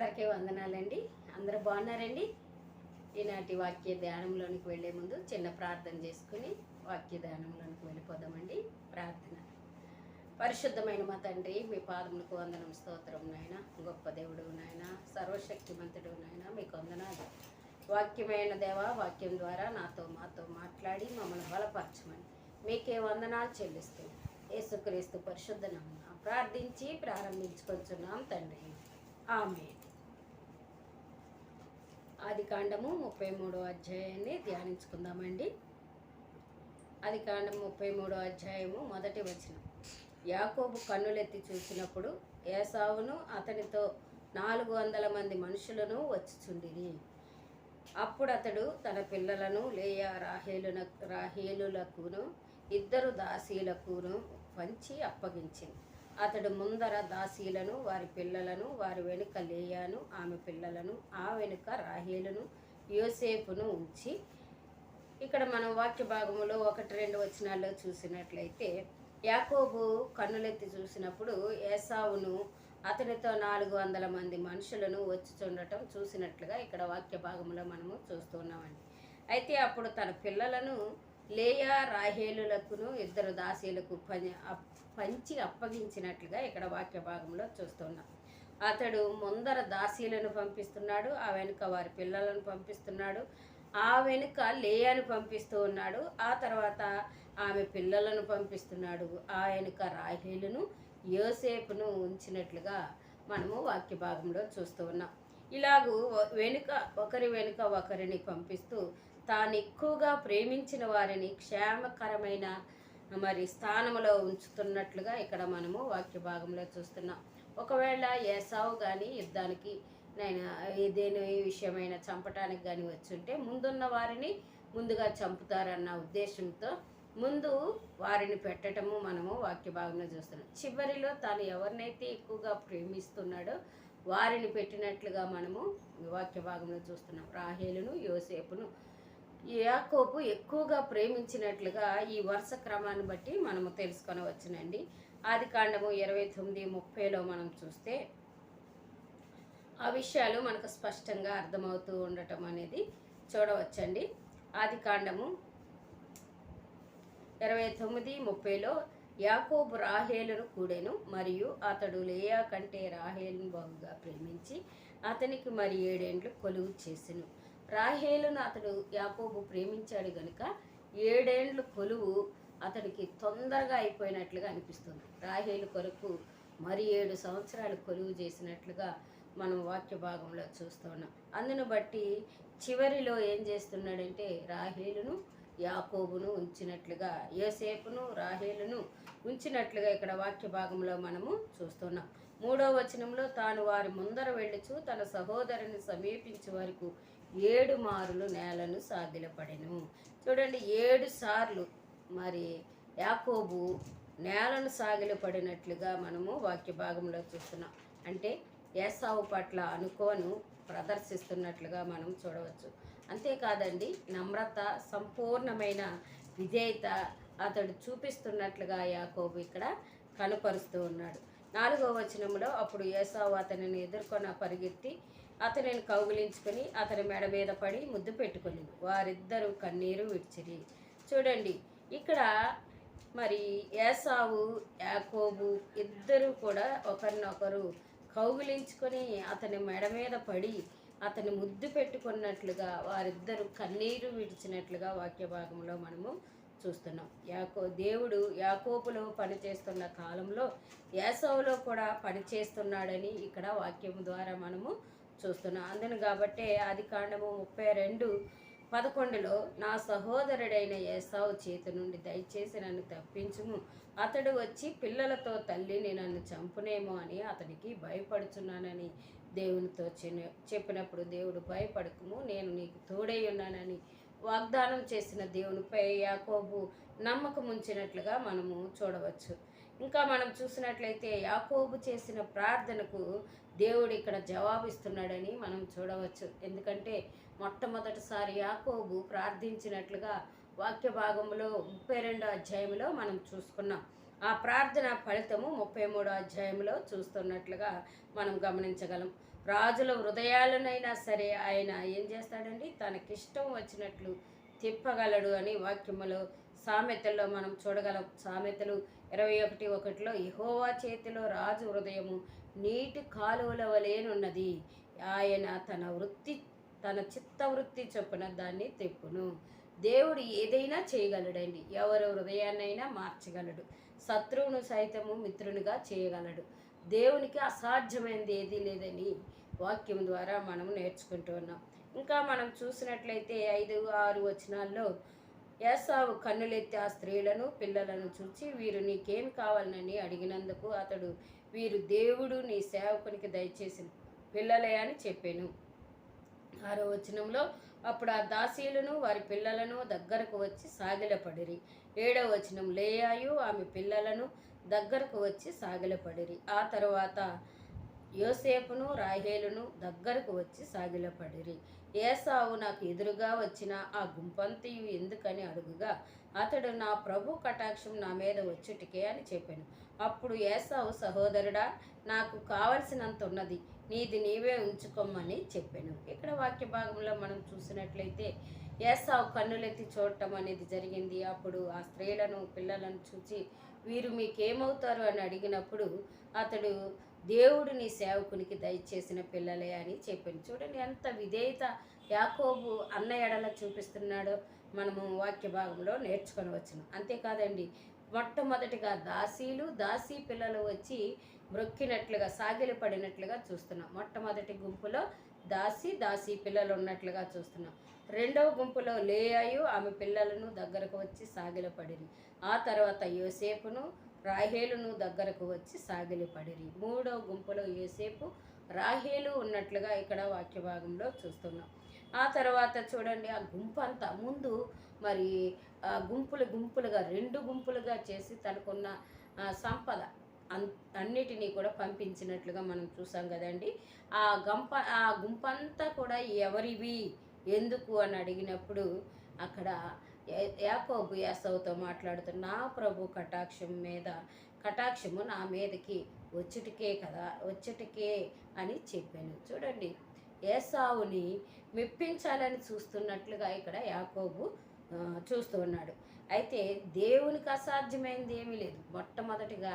అందరికీ వందనాలండి. అందరూ బాగున్నారండి? ఈనాటి వాక్య ధ్యానంలోనికి వెళ్ళే ముందు చిన్న ప్రార్థన చేసుకుని వాక్య ధ్యానంలోనికి వెళ్ళిపోదామండి. ప్రార్థన. పరిశుద్ధమైన మా తండ్రి మీ పాదములకు వందనం స్తోత్రం నాయన. గొప్ప దేవుడు నాయన. సర్వశక్తిమంతుడు నాయన. మీకు వందనాలు. వాక్యమైన దేవ వాక్యం ద్వారా నాతో మాతో మాట్లాడి మమ్మల్ని బలపరచమని మీకే వందనాలు చెల్లిస్తుంది యేసుక్రీస్తు పరిశుద్ధ నామమున ప్రార్థించి ప్రారంభించుకొంచున్నాం తండ్రి. ఆమె ఆది కాండము ముప్పై మూడో అధ్యాయాన్ని ధ్యానించుకుందామండి. ఆది కాండం ముప్పై మూడో అధ్యాయము మొదటి వచనం. యాకోబు కన్నులెత్తి చూసినప్పుడు ఏసావును అతనితో నాలుగు వందల మంది మనుషులను వచ్చుచుండిరి. అప్పుడు అతడు తన పిల్లలను లేయా రాహేలున రాహేలులకును ఇద్దరు దాసీలకును పంచి అప్పగించింది అతడు ముందర దాసీలను వారి పిల్లలను వారి వెనుక లేయాను ఆమె పిల్లలను ఆ వెనుక రాహేలును యోసేపును ఉంచి ఇక్కడ మనం వాక్య భాగములో ఒకటి రెండు వచనాల్లో చూసినట్లయితే యాకోబు కన్నులెత్తి చూసినప్పుడు ఏసావును అతనితో నాలుగు వందల మంది మనుషులను వచ్చి చూడటం చూసినట్లుగా ఇక్కడ వాక్య భాగంలో మనము చూస్తున్నామండి. అయితే అప్పుడు తన పిల్లలను లేయా రాహేలులకును ఇద్దరు దాసీలకు పని పంచి అప్పగించినట్లుగా ఇక్కడ వాక్య భాగంలో చూస్తున్నాం. అతడు ముందర దాసీలను పంపిస్తున్నాడు ఆ వెనుక వారి పిల్లలను పంపిస్తున్నాడు ఆ వెనుక లేయాను పంపిస్తూ ఉన్నాడు ఆ తర్వాత ఆమె పిల్లలను పంపిస్తున్నాడు ఆ వెనుక రాహేలును యోసేపును ఉంచినట్లుగా మనము వాక్య భాగంలో చూస్తూ ఉన్నాం. ఇలాగూ వెనుక ఒకరి వెనుక ఒకరిని పంపిస్తూ తాను ఎక్కువగా ప్రేమించిన వారిని క్షేమకరమైన మరి స్థానంలో ఉంచుతున్నట్లుగా ఇక్కడ మనము వాక్య భాగంలో చూస్తున్నాం. ఒకవేళ ఏసావు కానీ యుద్ధానికి నేను ఏదేని విషయమైన చంపటానికి కానీ వచ్చుంటే ముందున్న వారిని ముందుగా చంపుతారన్న ఉద్దేశంతో ముందు వారిని పెట్టటము మనము వాక్య భాగంలో చూస్తున్నాం. చివరిలో తాను ఎవరినైతే ఎక్కువగా ప్రేమిస్తున్నాడో వారిని పెట్టినట్లుగా మనము వాక్య భాగంలో చూస్తున్నాం. రాహేలును యోసేపును యాకోబు ఎక్కువగా ప్రేమించినట్లుగా ఈ వరుస క్రమాన్ని బట్టి మనము తెలుసుకొనవచ్చునండి. ఆది కాండము ఇరవై తొమ్మిది ముప్పైలో మనం చూస్తే ఆ విషయాలు మనకు స్పష్టంగా అర్థమవుతూ ఉండటం అనేది చూడవచ్చండి. ఆది కాండము ఇరవై తొమ్మిది ముప్పైలో యాకోబు రాహేలును కూడెను మరియు అతడు లేయా కంటే రాహేలును బహుగా ప్రేమించి అతనికి మరి ఏడేండ్లు కొలువు చేసెను. రాహేలును అతడు యాకోబు ప్రేమించాడు గనుక ఏడేండ్లు కొలువు అతడికి తొందరగా అయిపోయినట్లుగా అనిపిస్తుంది. రాహేలు కొరకు మరి ఏడు సంవత్సరాలు కొలువు చేసినట్లుగా మనం వాక్య భాగంలో చూస్తున్నాం అందును బట్టి చివరిలో ఏం చేస్తున్నాడంటే రాహేలును యాకోబును ఉంచినట్లుగా యోసేపును రాహేలును ఉంచినట్లుగా ఇక్కడ వాక్య భాగంలో మనము చూస్తున్నాం మూడో వచనంలో తాను వారి ముందర వెళ్ళుచు తన సహోదరుని సమీపించే వరకు ఏడు మారులు నేలను సాగిలపడెను చూడండి ఏడు సార్లు మరి యాకోబు నేలను సాగిలపడినట్లుగా మనము వాక్య భాగంలో చూస్తున్నాం. అంటే ఏసావు పట్ల అనుకోను ప్రదర్శిస్తున్నట్లుగా మనం చూడవచ్చు. అంతేకాదండి నమ్రత సంపూర్ణమైన విధేయత అతడు చూపిస్తున్నట్లుగా యాకోబు ఇక్కడ కనపరుస్తూ ఉన్నాడు. నాలుగో వచనంలో అప్పుడు ఏసావు అతనిని ఎదుర్కొన్న పరిగెత్తి అతనిని కౌగిలించుకొని అతని మెడ మీద పడి ముద్దు పెట్టుకుని వారిద్దరూ కన్నీరు విడిచిరి. చూడండి ఇక్కడ మరి ఏసావు యాకోబు ఇద్దరూ కూడా ఒకరినొకరు కౌగిలించుకొని అతని మెడ మీద పడి అతని ముద్దు పెట్టుకున్నట్లుగా వారిద్దరూ కన్నీరు విడిచినట్లుగా వాక్య భాగంలో మనము చూస్తున్నాం. యాకో దేవుడు యాకోపులో పనిచేస్తున్న కాలంలో యాసవులో కూడా పనిచేస్తున్నాడని ఇక్కడ వాక్యం ద్వారా మనము చూస్తున్నాం. అందును కాబట్టే ఆది కాండము ముప్పై రెండు పదకొండులో నా సహోదరుడైన ఏసావు చేతి నుండి దయచేసి నన్ను తప్పించుము. అతడు వచ్చి పిల్లలతో తల్లిని నన్ను చంపునేమో అని అతనికి భయపడుచున్నానని దేవునితో చెప్పినప్పుడు దేవుడు భయపడకుము నేను నీకు తోడై ఉన్నానని వాగ్దానం చేసిన దేవునిపై యాకోబు నమ్మకం ఉంచినట్లుగా మనము చూడవచ్చు. ఇంకా మనం చూసినట్లయితే యాకోబు చేసిన ప్రార్థనకు దేవుడు ఇక్కడ జవాబిస్తున్నాడని మనం చూడవచ్చు. ఎందుకంటే మొట్టమొదటిసారి యాకోబు ప్రార్థించినట్లుగా వాక్య భాగంలో ముప్పై రెండో అధ్యాయంలో మనం చూసుకున్నాం. ఆ ప్రార్థన ఫలితము ముప్పై మూడో అధ్యాయంలో చూస్తున్నట్లుగా మనం గమనించగలం. రాజుల హృదయాలనైనా సరే ఆయన ఏం చేస్తాడండి? తనకిష్టం వచ్చినట్లు తిప్పగలడు అని వాక్యములో సామెతల్లో మనం చూడగలం. సామెతలు ఇరవై ఒకటి ఒకటిలో ఇహోవా చేతిలో రాజు హృదయము నీటి కాలువల వలేనున్నది ఆయన తన వృత్తి తన చిత్త వృత్తి చొప్పున దాన్ని తెప్పును. దేవుడు ఏదైనా చేయగలడండి. ఎవరి హృదయాన్నైనా మార్చగలడు. శత్రువును సైతము మిత్రునిగా చేయగలడు. దేవునికి అసాధ్యమైనది ఏదీ లేదని వాక్యం ద్వారా మనం నేర్చుకుంటూ ఉన్నాం. ఇంకా మనం చూసినట్లయితే ఐదు ఆరు వచనాల్లో యాసావు కన్నులెత్తి ఆ స్త్రీలను పిల్లలను చూచి వీరు నీకేం కావాలని అడిగినందుకు అతడు వీరు దేవుడు నీ సేవకునికి దయచేసిన పిల్లలే అని చెప్పాను. ఆరో వచనంలో అప్పుడు ఆ దాసీలను వారి పిల్లలను దగ్గరకు వచ్చి సాగిలపడిరి. ఏడవ వచనం లేయాయు ఆమె పిల్లలను దగ్గరకు వచ్చి సాగిలపడిరి. ఆ తర్వాత యోసేపును రాహేలును దగ్గరకు వచ్చి సాగిలపడిరి. ఏసావు నాకు ఎదురుగా వచ్చిన ఆ గుంపంతియు ఎందుకని అడుగుగా అతడు నా ప్రభు కటాక్షం నా మీద వచ్చుటికే అని చెప్పాను. అప్పుడు ఏసావు సహోదరుడా నాకు కావలసినంత ఉన్నది నీది నీవే ఉంచుకోమని చెప్పాను. ఇక్కడ వాక్య భాగంలో మనం చూసినట్లయితే ఏసావు కన్నులెత్తి చూడటం అనేది జరిగింది. అప్పుడు ఆ స్త్రీలను పిల్లలను చూచి వీరు మీకేమవుతారు? అని అడిగినప్పుడు అతడు దేవుడు నీ సేవకునికి దయచేసిన పిల్లలే అని చెప్పింది. చూడండి ఎంత విధేయత యాకోబు అన్న ఎడల చూపిస్తున్నాడో మనము వాక్య భాగంలో నేర్చుకొని వచ్చును. అంతేకాదండి మొట్టమొదటిగా దాసీలు దాసీ పిల్లలు వచ్చి మ్రొక్కినట్లుగా సాగిలి పడినట్లుగా చూస్తున్నాం. మొట్టమొదటి గుంపులో దాసి దాసి పిల్లలు ఉన్నట్లుగా చూస్తున్నాం. రెండవ గుంపులో లేయాయు ఆమె పిల్లలను దగ్గరకు వచ్చి సాగిలపడింది. ఆ తర్వాత యోసేపును రాహేలును దగ్గరకు వచ్చి సాగిలిపడిరి మూడో గుంపులో ఏసేపు రాహేలు ఉన్నట్లుగా ఇక్కడ వాక్య భాగంలో చూస్తున్నాం. ఆ తర్వాత చూడండి ఆ గుంపు అంతా ముందు మరి ఆ గుంపులు గుంపులుగా రెండు గుంపులుగా చేసి తనకున్న సంపద అన్ అన్నిటినీ కూడా పంపించినట్లుగా మనం చూసాం కదండి. ఆ గంప ఆ గుంపంతా కూడా ఎవరివి? ఎందుకు అని అడిగినప్పుడు అక్కడ యాకోబు యాసవుతో మాట్లాడుతూ నా ప్రభు కటాక్షం మీద కటాక్షము నా మీదకి వచ్చుటికే కదా వచ్చుటికే అని చెప్పాను. చూడండి ఏసావుని మెప్పించాలని చూస్తున్నట్లుగా ఇక్కడ యాకోబు చూస్తూ ఉన్నాడు. అయితే దేవునికి అసాధ్యమైనది ఏమీ లేదు. మొట్టమొదటిగా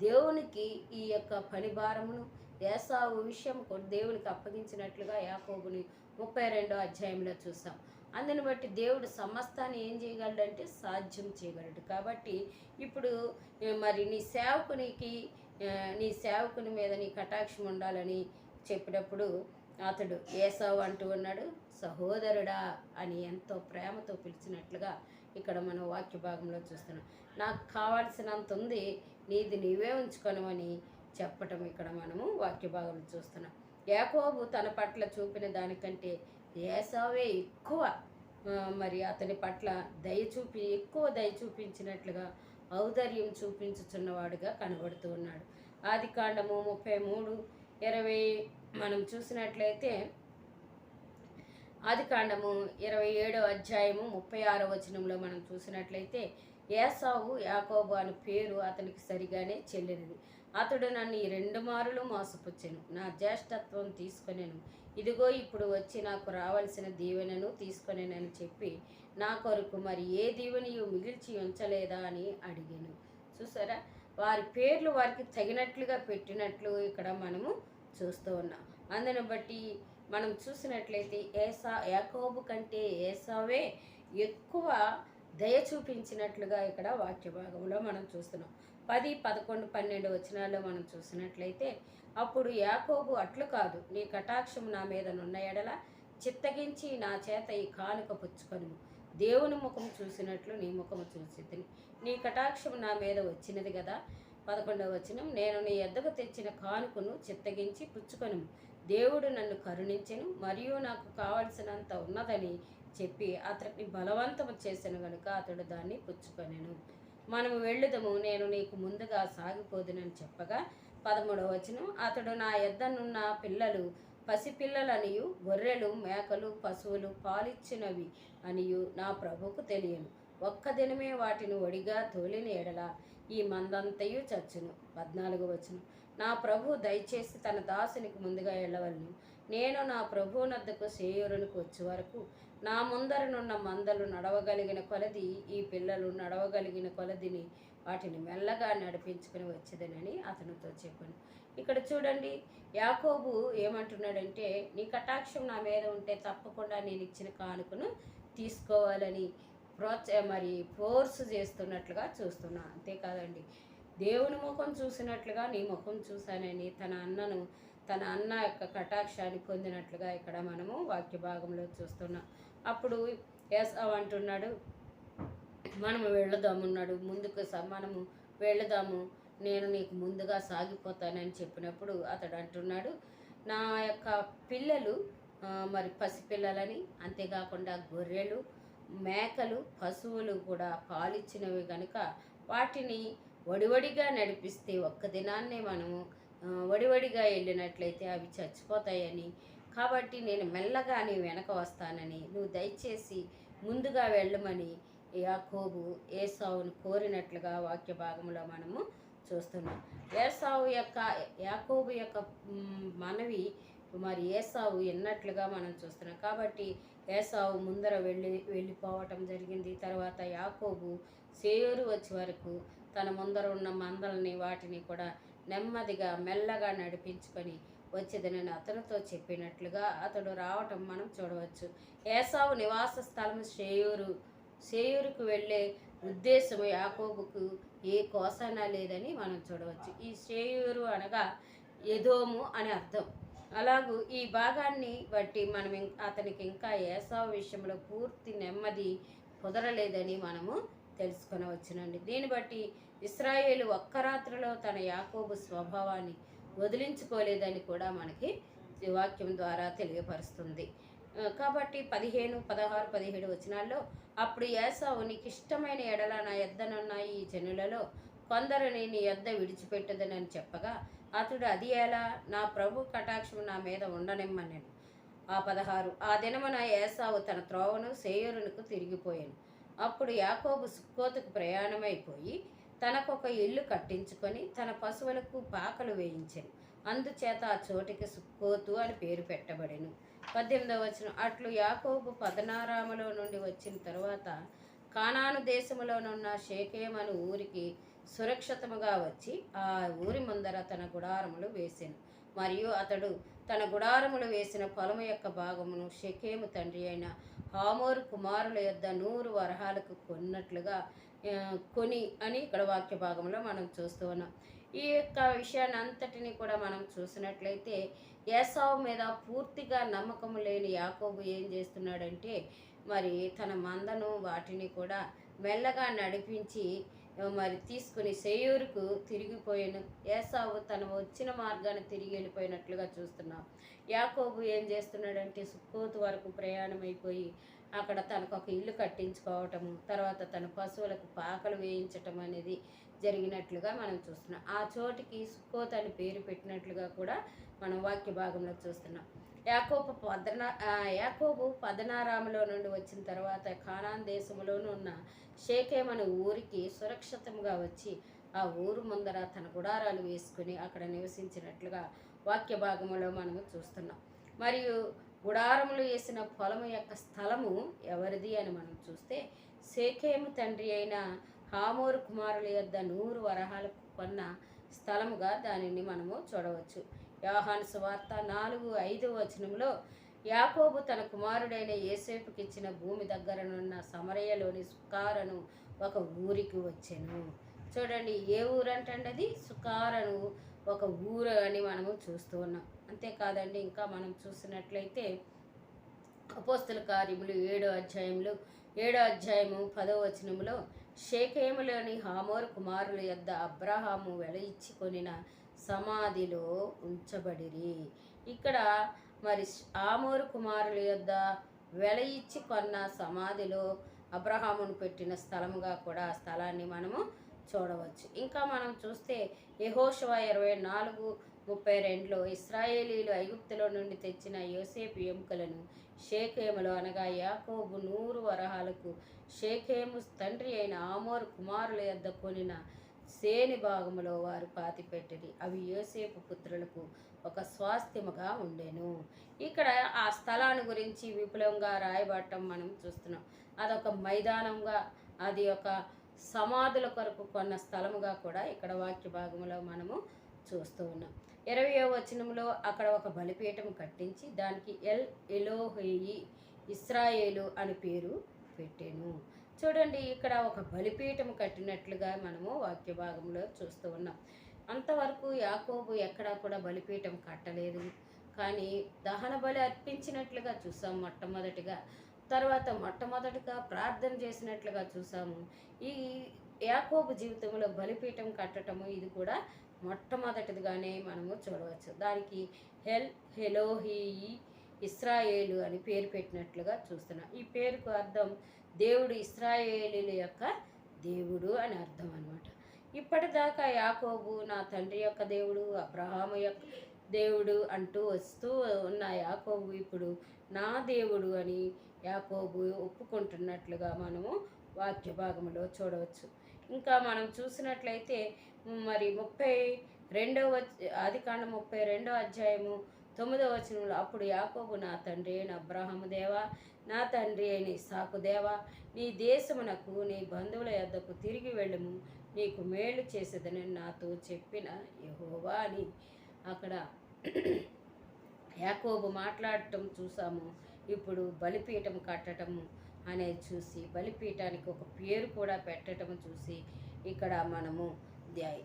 దేవునికి ఈ యొక్క పని భారమును ఏసావు విషయం దేవునికి అప్పగించినట్లుగా యాకోబుని ముప్పై రెండో అధ్యాయంలో చూసాం. అందుని బట్టి దేవుడు సమస్తాన్ని ఏం చేయగలడంటే సాధ్యం చేయగలడు. కాబట్టి ఇప్పుడు మరి నీ సేవకునికి నీ సేవకుని మీద నీ కటాక్షం ఉండాలని చెప్పినప్పుడు అతడు ఏసావు అంటూ ఉన్నాడు సహోదరుడా అని ఎంతో ప్రేమతో పిలిచినట్లుగా ఇక్కడ మనం వాక్య భాగంలో చూస్తున్నాం. నాకు కావాల్సినంత ఉంది నీది నీవే ఉంచుకొనమని చెప్పటం ఇక్కడ మనము వాక్య భాగంలో చూస్తున్నాం. యాకోబు తన పట్ల చూపిన దానికంటే ఏసావే ఎక్కువ. మరి అతని పట్ల దయ చూపి ఎక్కువ దయ చూపించినట్లుగా ఔదర్యం చూపించుచున్నవాడుగా కనబడుతూ ఉన్నాడు. ఆది కాండము ముప్పై మూడు ఇరవై మనం చూసినట్లయితే ఆది కాండము ఇరవై ఏడో అధ్యాయము ముప్పై ఆరో వచనంలో మనం చూసినట్లయితే ఏసావు యాకోబు అని పేరు అతనికి సరిగానే చెల్లినది. అతడు నన్ను ఈ రెండు మారులు మోసపుచ్చాను. నా జ్యేష్ఠత్వం తీసుకొనెను. ఇదిగో ఇప్పుడు వచ్చి నాకు రావాల్సిన దీవెనను తీసుకొనేనని చెప్పి నా కొరకు మరి ఏ దీవెనయు మిగిల్చి ఉంచలేదా అని అడిగాను. చూసారా? వారి పేర్లు వారికి తగినట్లుగా పెట్టినట్లు ఇక్కడ మనము చూస్తూ ఉన్నాం. అందును బట్టి మనం చూసినట్లయితే ఏసా యాకోబు కంటే ఏసావే ఎక్కువ దయ చూపించినట్లుగా ఇక్కడ వాక్య భాగంలో మనం చూస్తున్నాం. పది పదకొండు పన్నెండు వచనాల్లో మనం చూసినట్లయితే అప్పుడు యాకోబు అట్లు కాదు నీ కటాక్షం నా మీద నున్న ఎడల చిత్తగించి నా చేత ఈ కానుక పుచ్చుకొను దేవుని ముఖం చూసినట్లు నీ ముఖము చూసిద్దిని నీ కటాక్షం నా మీద వచ్చినది కదా పదకొండవ వచనం నేను నీ ఎద్దకు తెచ్చిన కానుకను చిత్తగించి పుచ్చుకొను దేవుడు నన్ను కరుణించెను మరియు నాకు కావలసినంత ఉన్నదని చెప్పి అతడిని బలవంతం చేసిన గనుక అతడు దాన్ని పుచ్చుకొనెను. మనము వెళ్ళుదము నేను నీకు ముందుగా సాగిపోదునని చెప్పగా పదమూడవ వచనం అతడు నా ఎద్దనున్న పిల్లలు పసిపిల్లలనియు గొర్రెలు మేకలు పశువులు పాలిచ్చినవి అనియు నా ప్రభుకు తెలియను. ఒక్క దినమే వాటిని ఒడిగా తోలిన ఎడల ఈ మందంతయు చచ్చును. పద్నాలుగు వచనం నా ప్రభు దయచేసి తన దాసునికి ముందుగా వెళ్ళవలను. నేను నా ప్రభు నద్దకు సేయూరునికి వచ్చే వరకు నా ముందరనున్న మందలు నడవగలిగిన కొలది ఈ పిల్లలు నడవగలిగిన కొలదిని వాటిని మెల్లగా నడిపించుకుని వచ్చేదనని అతనితో చెప్పాను. ఇక్కడ చూడండి యాకోబు ఏమంటున్నాడంటే నీ కటాక్షం నా మీద ఉంటే తప్పకుండా నేను ఇచ్చిన కానుకను తీసుకోవాలని ప్రోత్స మరి ఫోర్స్ చేస్తున్నట్లుగా చూస్తున్నా. అంతేకాదండి దేవుని ముఖం చూసినట్లుగా నీ ముఖం చూశానని తన అన్నను తన అన్న యొక్క కటాక్షాన్ని పొందినట్లుగా ఇక్కడ మనము వాక్య భాగంలో చూస్తున్నాం. అప్పుడు ఏసావు అంటున్నాడు. మనము వెళ్ళదామున్నాడు. ముందుకు స- మనము వెళ్ళదాము. నేను నీకు ముందుగా సాగిపోతానని చెప్పినప్పుడు అతడు అంటున్నాడు. నా యొక్క పిల్లలు మరి పసిపిల్లలని అంతేకాకుండా గొర్రెలు మేకలు పశువులు కూడా పాలిచ్చినవి కనుక వాటిని వడివడిగా నడిపిస్తే ఒక్క దినాన్నే మనము వడివడిగా వెళ్ళినట్లయితే అవి చచ్చిపోతాయని కాబట్టి నేను మెల్లగా నీ వెనక వస్తానని నువ్వు దయచేసి ముందుగా వెళ్ళమని యాకోబు ఏసావును కోరినట్లుగా వాక్య భాగంలో మనము చూస్తున్నాం. ఏసావు యొక్క యాకోబు యొక్క మనవి మరి ఏసావు ఎన్నట్లుగా మనం చూస్తున్నాం. కాబట్టి ఏసావు ముందర వెళ్ళి వెళ్ళిపోవటం జరిగింది. తర్వాత యాకోబు సేయూరు వచ్చే వరకు తన ముందర ఉన్న మందల్ని వాటిని కూడా నెమ్మదిగా మెల్లగా నడిపించుకొని వచ్చేదనని అతనితో చెప్పినట్లుగా అతడు రావటం మనం చూడవచ్చు. ఏసావు నివాస స్థలం షేయూరు షేయూరుకు వెళ్ళే ఉద్దేశం యాకోబుకు ఏ కోసన లేదని మనం చూడవచ్చు. ఈ షేయూరు అనగా ఎదోము అని అర్థం. అలాగూ ఈ భాగాన్ని బట్టి మనం అతనికి ఇంకా ఏసావు విషయంలో పూర్తి నెమ్మది కుదరలేదని మనము తెలుసుకొనవచ్చునండి. దీన్ని బట్టి ఇస్రాయేలు ఒక్క రాత్రిలో తన యాకోబు స్వభావాన్ని వదిలించుకోలేదని కూడా మనకి వాక్యం ద్వారా తెలియపరుస్తుంది. కాబట్టి పదిహేను పదహారు పదిహేడు వచనాల్లో అప్పుడు ఏసావు ఇష్టమైన ఎడల నా ఎద్దనున్న ఈ జనులలో కొందరిని నీ ఎద్ద విడిచిపెట్టదనని చెప్పగా అతడు అది ఎలా? నా ప్రభు కటాక్షం నా మీద ఉండనిమ్మనెను. ఆ పదహారు ఆ దినమున ఏసావు తన త్రోవను సేయూరునకు తిరిగిపోయాను. అప్పుడు యాకోబు సుక్కోతుకు ప్రయాణమైపోయి తనకొక ఇల్లు కట్టించుకొని తన పశువులకు పాకలు వేయించెను. అందుచేత ఆ చోటికి సుక్కోతు అని పేరు పెట్టబడెను. పద్దెనిమిదవ వచనం. అట్లు యాకోబు పదనారాములో నుండి వచ్చిన తరువాత కానాను దేశములోనున్న షేకేమను ఊరికి సురక్షితముగా వచ్చి ఆ ఊరి ముందర తన గుడారములు వేసెను. మరియు అతడు తన గుడారములు వేసిన పొలము యొక్క భాగమును షకేము తండ్రి అయిన హామోరు కుమారుల యొద్ద నూరు వరహాలకు కొన్నట్లుగా కొని అని ఇక్కడ వాక్య భాగంలో మనం చూస్తూ ఉన్నాం. ఈ యొక్క విషయాన్ని అంతటిని కూడా మనం చూసినట్లయితే ఏసావు మీద పూర్తిగా నమ్మకం లేని యాకోబు ఏం చేస్తున్నాడంటే మరి తన మందను వాటిని కూడా మెల్లగా నడిపించి మరి తీసుకుని సేయూరుకు తిరిగిపోయాను ఏసావు తన వచ్చిన మార్గాన్ని తిరిగి వెళ్ళిపోయినట్లుగా చూస్తున్నాం. యాకోబు ఏం చేస్తున్నాడంటే సుక్కోతు వరకు ప్రయాణం అయిపోయి అక్కడ తనకు ఒక ఇల్లు కట్టించుకోవటము తర్వాత తన పశువులకు పాకలు వేయించటం అనేది జరిగినట్లుగా మనం చూస్తున్నాం. ఆ చోటికి సుక్కోత్ అని పేరు పెట్టినట్లుగా కూడా మనం వాక్య భాగంలో చూస్తున్నాం. యాకోబు పదన యాకోబు పదనారాములో నుండి వచ్చిన తర్వాత ఖానాన్ దేశంలోనూ ఉన్న షేకేమ్ అనే ఊరికి సురక్షితంగా వచ్చి ఆ ఊరు ముందర తన గుడారాలు వేసుకుని అక్కడ నివసించినట్లుగా వాక్య భాగంలో మనము చూస్తున్నాం. మరియు గుడారములు వేసిన పొలము యొక్క స్థలము ఎవరిది అని మనం చూస్తే సేకేము తండ్రి అయిన హామోరు కుమారుల యొద్ద నూరు వరహాలకు కొన్న స్థలముగా దానిని మనము చూడవచ్చు. యోహాను సువార్త నాలుగు ఐదు వచనంలో యాకోబు తన కుమారుడైన ఏసేపుకి ఇచ్చిన భూమి దగ్గరనున్న సమరయ్యలోని సుకారను ఒక ఊరికి వచ్చాను. చూడండి ఏ ఊరు అది సుకారను ఒక ఊరు అని మనము చూస్తూ ఉన్నాం. అంతేకాదండి ఇంకా మనం చూసినట్లయితే అపోస్తుల కార్యములు ఏడో అధ్యాయములు ఏడో అధ్యాయము పదో వచనములో షేకేములోని హామోర్ కుమారుల యొద్ద అబ్రహాము వెల ఇచ్చి కొనిన సమాధిలో ఉంచబడిరి. ఇక్కడ మరి ఆమోరు కుమారుల యొద్ద వెల ఇచ్చి కొన్న సమాధిలో అబ్రహామును పెట్టిన స్థలముగా కూడా ఆ స్థలాన్ని మనము చూడవచ్చు. ఇంకా మనం చూస్తే యెహోషువ ఇరవై నాలుగు ముప్పై రెండులో ఇస్రాయేలీలు ఐగుప్తులో నుండి తెచ్చిన యోసేపు ఎముకలను షేఖేములో అనగా యాకోబు నూరు వరహాలకు షేఖేము తండ్రి అయిన ఆమోరు కుమారుల యొద్ద కొనిన సేని భాగములో వారు పాతిపెట్టిరి. అవి యోసేపు పుత్రులకు ఒక స్వాస్థ్యముగా ఉండెను. ఇక్కడ ఆ స్థలాన్ని గురించి విపులంగా రాయబడటం మనం చూస్తున్నాం. అదొక మైదానంగా అది ఒక సమాధుల కొరకు కొన్న స్థలముగా కూడా ఇక్కడ వాక్య భాగంలో మనము చూస్తూ ఉన్నాం. ఇరవయో వచనంలో అక్కడ ఒక బలిపీఠం కట్టించి దానికి ఎల్ ఎలోహేయి ఇస్రాయేలు అని పేరు పెట్టాను. చూడండి ఇక్కడ ఒక బలిపీఠం కట్టినట్లుగా మనము వాక్య భాగంలో చూస్తూ ఉన్నాం. అంతవరకు యాకోబు ఎక్కడా కూడా బలిపీఠం కట్టలేదు. కానీ దహన బలి అర్పించినట్లుగా చూసాం మొట్టమొదటిగా. తర్వాత మొట్టమొదటిగా ప్రార్థన చేసినట్లుగా చూసాము. ఈ యాకోబు జీవితంలో బలిపీఠం కట్టటము ఇది కూడా మొట్టమొదటిదిగానే మనము చూడవచ్చు. దానికి హెల్ హెలోహీ ఇస్రాయేలు అని పేరు పెట్టినట్లుగా చూస్తున్నాం. ఈ పేరుకు అర్థం దేవుడు ఇస్రాయేలీల యొక్క దేవుడు అని అర్థం అనమాట ఇప్పటిదాకా యాకోబు నా తండ్రి యొక్క దేవుడు అబ్రహాము యొక్క దేవుడు అంటూ వస్తూ ఉన్న యాకోబు ఇప్పుడు నా దేవుడు అని యాకోబు ఒప్పుకుంటున్నట్లుగా మనము వాక్య భాగంలో చూడవచ్చు. ఇంకా మనం చూసినట్లయితే మరి ముప్పై రెండవ ఆది కాండ ముప్పై రెండవ అధ్యాయము తొమ్మిదవ వచనంలో అప్పుడు యాకోబు నా తండ్రి అయిన అబ్రహాము దేవా నా తండ్రి అయిన సాకు దేవా నీ దేశమునకు నీ బంధువుల యొద్దకు తిరిగి వెళ్ళము నీకు మేలు చేసేదని నాతో చెప్పిన యహోవా అని అక్కడ యాకోబు మాట్లాడటం చూసాము. ఇప్పుడు బలిపీఠం కట్టటము అనేది చూసి బలిపీఠానికి ఒక పేరు కూడా పెట్టడం చూసి ఇక్కడ మనము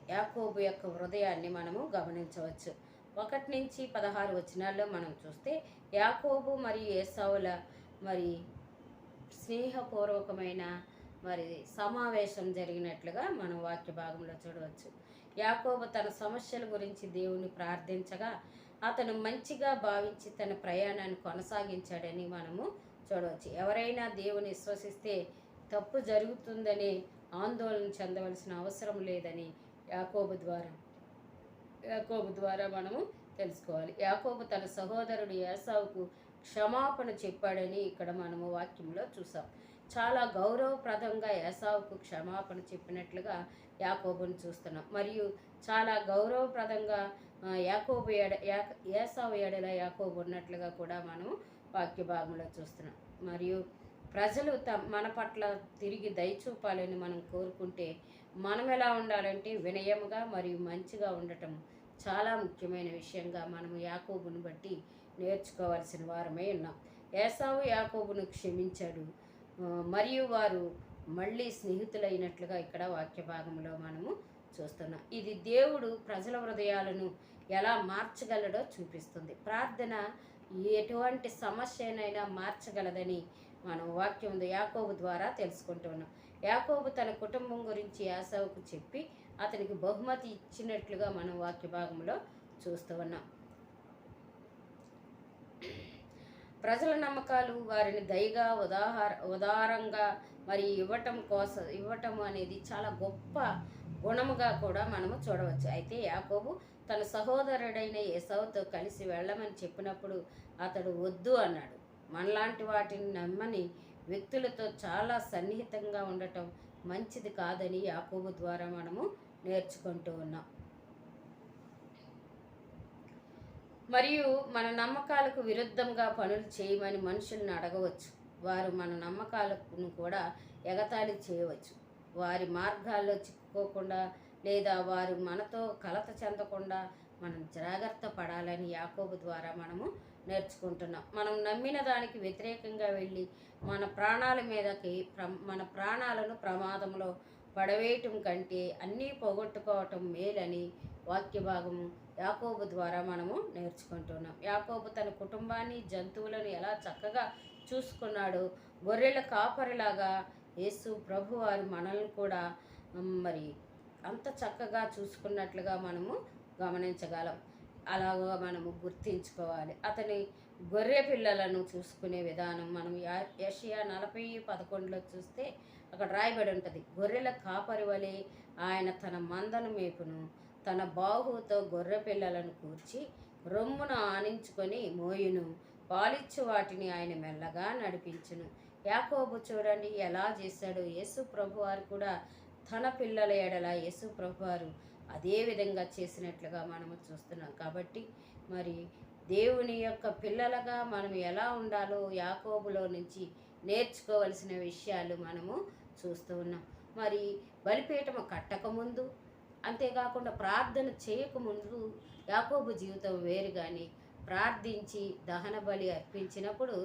యాకోబు యొక్క హృదయాన్ని మనము గమనించవచ్చు. ఒకటి నుంచి పదహారు వచనాల్లో మనం చూస్తే యాకోబు మరియు ఏసావుల మరి స్నేహపూర్వకమైన మరి సమావేశం జరిగినట్లుగా మనం వాక్య భాగంలో చూడవచ్చు. యాకోబు తన సమస్యల గురించి దేవుని ప్రార్థించగా అతను మంచిగా భావించి తన ప్రయాణాన్ని కొనసాగించాడని మనము చూడవచ్చు. ఎవరైనా దేవుని విశ్వసిస్తే తప్పు జరుగుతుందని ఆందోళన చెందవలసిన అవసరం లేదని యాకోబు ద్వారా యాకోబు ద్వారా మనము తెలుసుకోవాలి. యాకోబు తన సహోదరుడు యాసావుకు క్షమాపణ చెప్పాడని ఇక్కడ మనము వాక్యంలో చూసాం. చాలా గౌరవప్రదంగా యాసావుకు క్షమాపణ చెప్పినట్లుగా యాకోబును చూస్తున్నాం. మరియు చాలా గౌరవప్రదంగా యాకోబు ఎడ యాక ఏసావు ఎడల యాకోబు ఉన్నట్లుగా కూడా మనము వాక్య భాగంలో చూస్తున్నాం. మరియు ప్రజలు త మన పట్ల తిరిగి దయచూపాలని మనం కోరుకుంటే మనం ఎలా ఉండాలంటే వినయముగా మరియు మంచిగా ఉండటం చాలా ముఖ్యమైన విషయంగా మనము యాకోబును బట్టి నేర్చుకోవాల్సిన వారమే ఉన్నాం. ఏసావు యాకోబును క్షమించాడు. మరియు వారు మళ్ళీ స్నేహితులైనట్లుగా ఇక్కడ వాక్య భాగంలో మనము చూస్తున్నాం. ఇది దేవుడు ప్రజల హృదయాలను ఎలా మార్చగలడో చూపిస్తుంది. ప్రార్థన ఎటువంటి సమస్యనైనా మార్చగలదని మనం వాక్యం యాకోబు ద్వారా తెలుసుకుంటున్నాం. యాకోబు తన కుటుంబం గురించి యాసవుకు చెప్పి అతనికి బహుమతి ఇచ్చినట్లుగా మనం వాక్య భాగంలో చూస్తూ ఉన్నాం. ప్రజల నమ్మకాలు వారిని దయగా ఉదాహార ఉదారంగా మరి ఇవ్వటం కోసం ఇవ్వటం అనేది చాలా గొప్ప గుణముగా కూడా మనము చూడవచ్చు. అయితే యాకోబు తన సహోదరుడైన ఏసవుతో కలిసి వెళ్ళమని చెప్పినప్పుడు అతడు వద్దు అన్నాడు. మనలాంటి వాటిని నమ్మని వ్యక్తులతో చాలా సన్నిహితంగా ఉండటం మంచిది కాదని యాకోబు ద్వారా మనము నేర్చుకుంటూ ఉన్నాం. మరియు మన నమ్మకాలకు విరుద్ధంగా పనులు చేయమని మనుషుల్ని అడగవచ్చు. వారు మన నమ్మకాలను కూడా ఎగతాళి చేయవచ్చు. వారి మార్గాల్లో చిక్కుకోకుండా లేదా వారు మనతో కలత చెందకుండా మనం జాగ్రత్త పడాలని యాకోబు ద్వారా మనము నేర్చుకుంటున్నాం. మనం నమ్మిన దానికి వ్యతిరేకంగా వెళ్ళి మన ప్రాణాల మీదకి ప్ర- మన ప్రాణాలను ప్రమాదంలో పడవేయటం కంటే అన్నీ పోగొట్టుకోవటం మేలని వాక్య భాగము యాకోబు ద్వారా మనము నేర్చుకుంటున్నాం. యాకోబు తన కుటుంబాన్ని జంతువులను ఎలా చక్కగా చూసుకున్నాడో గొర్రెల కాపరిలాగా యేసు ప్రభువారు మనల్ని కూడా మరి అంత చక్కగా చూసుకున్నట్లుగా మనము గమనించగలం. అలాగా మనము గుర్తించుకోవాలి. అతని గొర్రె పిల్లలను చూసుకునే విధానం మనం యషియా నలభై పదకొండులో చూస్తే అక్కడ రాయబడి ఉంటుంది. గొర్రెల కాపరి వలె ఆయన తన మందను మేపును తన బాహుతో గొర్రె పిల్లలను కూర్చి రొమ్మును ఆనించుకొని మోయును పాలిచ్చు వాటిని ఆయన మెల్లగా నడిపించును. యాకోబు చూడండి ఎలా చేశాడు. యేసు ప్రభువారు కూడా తన పిల్లల ఎడల యేసు ప్రభువారు అదే విధంగా చేసినట్లుగా మనము చూస్తున్నాం. కాబట్టి మరి దేవుని యొక్క పిల్లలుగా మనం ఎలా ఉండాలో యాకోబులో నుంచి నేర్చుకోవలసిన విషయాలు మనము చూస్తూ ఉన్నాం. మరి బలిపీఠము కట్టకముందు అంతేకాకుండా ప్రార్థన చేయకముందు యాకోబు జీవితం వేరు కానీ ప్రార్థించి దహన బలి అర్పించినప్పుడు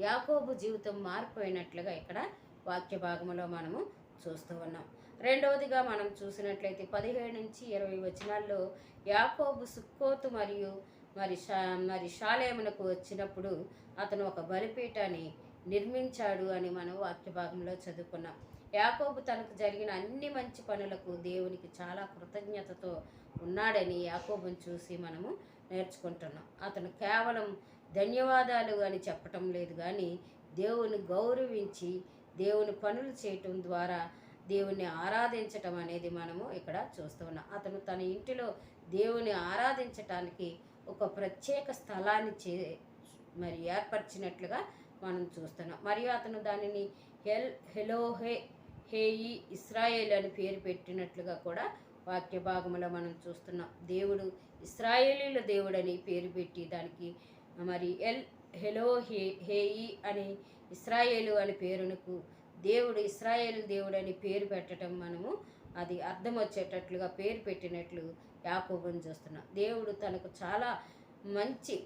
యాకోబు జీవితం మారిపోయినట్లుగా ఇక్కడ వాక్య భాగంలో మనము చూస్తూ ఉన్నాం. రెండవదిగా మనం చూసినట్లయితే పదిహేడు నుంచి ఇరవై వచనాల్లో యాకోబు సుక్కోతు మరియు మరి షా మరి షాలేమునకు వచ్చినప్పుడు అతను ఒక బలిపీఠాన్ని నిర్మించాడు అని మనం వాక్య భాగంలో చదువుకున్నాం. యాకోబు తనకు జరిగిన అన్ని మంచి పనులకు దేవునికి చాలా కృతజ్ఞతతో ఉన్నాడని యాకోబుని చూసి మనము నేర్చుకుంటున్నాం. అతను కేవలం ధన్యవాదాలు అని చెప్పటం లేదు కానీ దేవుని గౌరవించి దేవుని పనులు చేయటం ద్వారా దేవుణ్ణి ఆరాధించటం అనేది మనము ఇక్కడ చూస్తూ ఉన్నాం. అతను తన ఇంటిలో దేవుని ఆరాధించటానికి ఒక ప్రత్యేక స్థలాన్ని చే మరి ఏర్పరిచినట్లుగా మనం చూస్తున్నాం. మరియు అతను దానిని హెల్ హెలోహే హేయి ఇస్రాయేల్ అని పేరు పెట్టినట్లుగా కూడా వాక్య భాగంలో మనం చూస్తున్నాం. దేవుడు ఇస్రాయేలీల దేవుడని పేరు పెట్టి దానికి మరి ఎల్ హెలో హే హేయి అని ఇస్రాయేలు అని పేరునకు దేవుడు ఇస్రాయేల్ దేవుడు అని పేరు పెట్టడం మనము అది అర్థం వచ్చేటట్లుగా పేరు పెట్టినట్లు యాకోబుని చూస్తున్నాం. దేవుడు తనకు చాలా మంచి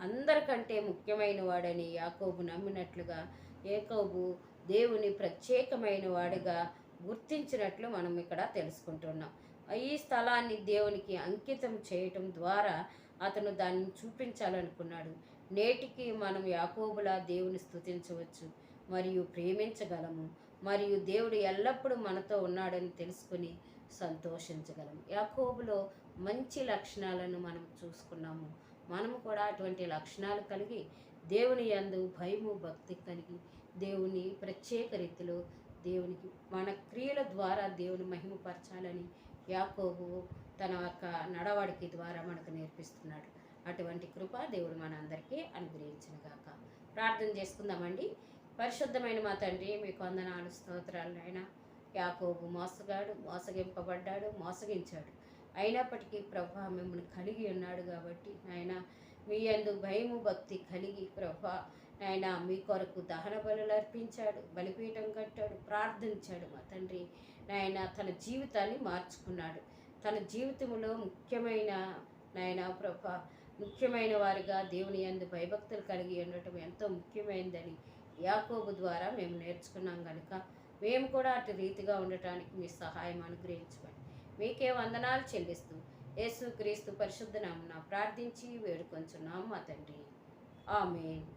అందరికంటే ముఖ్యమైన వాడని యాకోబు నమ్మినట్లుగా ఏకోబు దేవుని ప్రత్యేకమైన వాడిగా గుర్తించినట్లు మనం ఇక్కడ తెలుసుకుంటున్నాం. ఈ స్థలాన్ని దేవునికి అంకితం చేయటం ద్వారా అతను దాన్ని చూపించాలనుకున్నాడు. నేటికి మనం యాకోబులా దేవుని స్థుతించవచ్చు. మరియు ప్రేమించగలము. మరియు దేవుడు ఎల్లప్పుడూ మనతో ఉన్నాడని తెలుసుకుని సంతోషించగలము. యాకోబులో మంచి లక్షణాలను మనం చూసుకున్నాము. మనము కూడా అటువంటి లక్షణాలు కలిగి దేవుని యందు భయము భక్తి కలిగి దేవుని ప్రత్యేక రీతిలో దేవునికి మన క్రియల ద్వారా దేవుని మహిమపరచాలని యాకోబు తన యొక్క నడవడికి ద్వారా మనకు నేర్పిస్తున్నాడు. అటువంటి కృప దేవుడు మనందరికీ అనుగ్రహించిన గాక. ప్రార్థన చేసుకుందామండి. పరిశుద్ధమైన మా తండ్రి మీకు వందనాలు స్తోత్రాలు నాయన. యాకోబు మోసగాడు మోసగింపబడ్డాడు మోసగించాడు. అయినప్పటికీ ప్రభా మిమ్మల్ని కలిగి ఉన్నాడు కాబట్టి నాయన మీ యందు భయము భక్తి కలిగి ప్రభా నాయన మీ కొరకు దహన బలులు అర్పించాడు బలిపీఠం కట్టాడు ప్రార్థించాడు మా తండ్రి. నాయన తన జీవితాన్ని మార్చుకున్నాడు. తన జీవితంలో ముఖ్యమైన నాయన ప్రభా ముఖ్యమైన వారిగా దేవుని యందు భయభక్తులు కలిగి ఉండటం ఎంతో ముఖ్యమైనదని యాకోబు ద్వారా మేము నేర్చుకున్నాం కనుక మేము కూడా అటు రీతిగా ఉండటానికి మీ సహాయం అనుగ్రహించమని మీకే వందనాలు చెల్లిస్తూ యేసు క్రీస్తు పరిశుద్ధ నామమున ప్రార్థించి వేడుకొంచున్నాం మా తండ్రి. ఆమెన్.